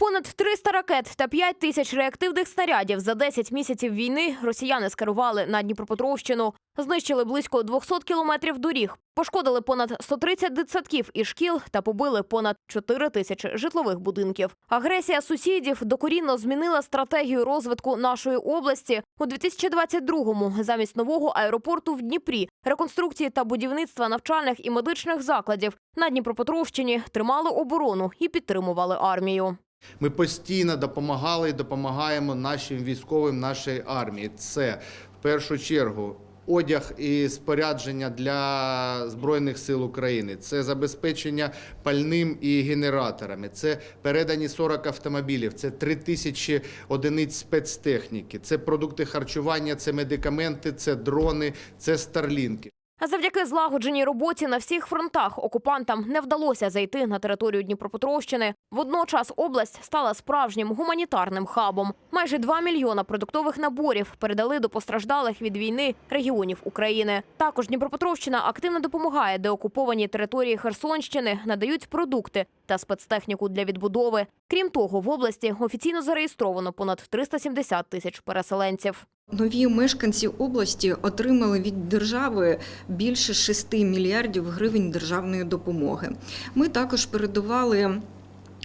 Понад 300 ракет та 5 тисяч реактивних снарядів за 10 місяців війни росіяни скерували на Дніпропетровщину. Знищили близько 200 кілометрів доріг, пошкодили понад 130 дитсадків і шкіл та побили понад 4 тисячі житлових будинків. Агресія сусідів докорінно змінила стратегію розвитку нашої області у 2022-му замість нового аеропорту в Дніпрі, реконструкції та будівництва навчальних і медичних закладів на Дніпропетровщині тримали оборону і підтримували армію. Ми постійно допомагали і допомагаємо нашим військовим, нашій армії. Це в першу чергу. Одяг і спорядження для збройних сил України, це забезпечення пальним і генераторами, це передані 40 автомобілів, це 3 тисячі одиниць спецтехніки, це продукти харчування, це медикаменти, це дрони, це старлінки. Завдяки злагодженій роботі на всіх фронтах окупантам не вдалося зайти на територію Дніпропетровщини. Водночас область стала справжнім гуманітарним хабом. Майже 2 мільйона продуктових наборів передали до постраждалих від війни регіонів України. Також Дніпропетровщина активно допомагає деокупованій території Херсонщини, надають продукти та спецтехніку для відбудови. Крім того, в області офіційно зареєстровано понад 370 тисяч переселенців. Нові мешканці області отримали від держави більше 6 мільярдів гривень державної допомоги. Ми також передавали.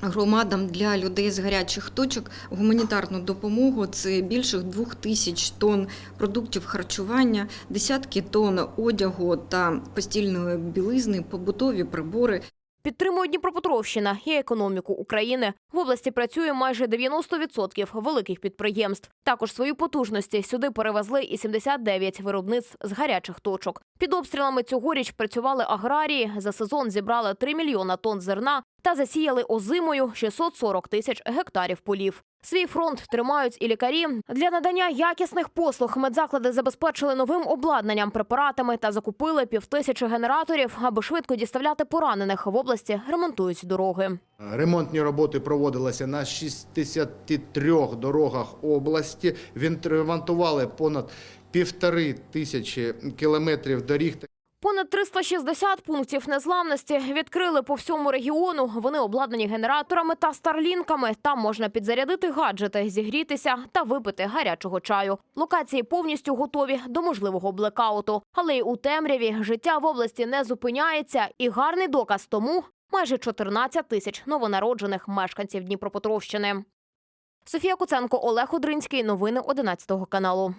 Громадам для людей з гарячих точок гуманітарну допомогу це більше двох тисяч тонн продуктів харчування, десятки тонн одягу та постільної білизни, побутові прибори. Підтримує Дніпропетровщина і економіку України. В області працює майже 90% великих підприємств. Також свої потужності сюди перевезли і 79 виробництв з гарячих точок. Під обстрілами цьогоріч працювали аграрії. За сезон зібрали 3 мільйона тонн зерна та засіяли озимою 640 тисяч гектарів полів. Свій фронт тримають і лікарі. Для надання якісних послуг медзаклади забезпечили новим обладнанням, препаратами та закупили півтисячі генераторів, аби швидко діставляти поранених в області. Ремонтують дороги. Ремонтні роботи проводилися на 63 дорогах області. Відремонтували понад півтори тисячі кілометрів доріг. Понад 360 пунктів незламності відкрили по всьому регіону. Вони обладнані генераторами та старлінками. Там можна підзарядити гаджети, зігрітися та випити гарячого чаю. Локації повністю готові до можливого блекауту. Але й у темряві життя в області не зупиняється. І гарний доказ тому майже 14 тисяч новонароджених мешканців Дніпропетровщини. Софія Куценко, Олег Одринський. Новини 11 каналу.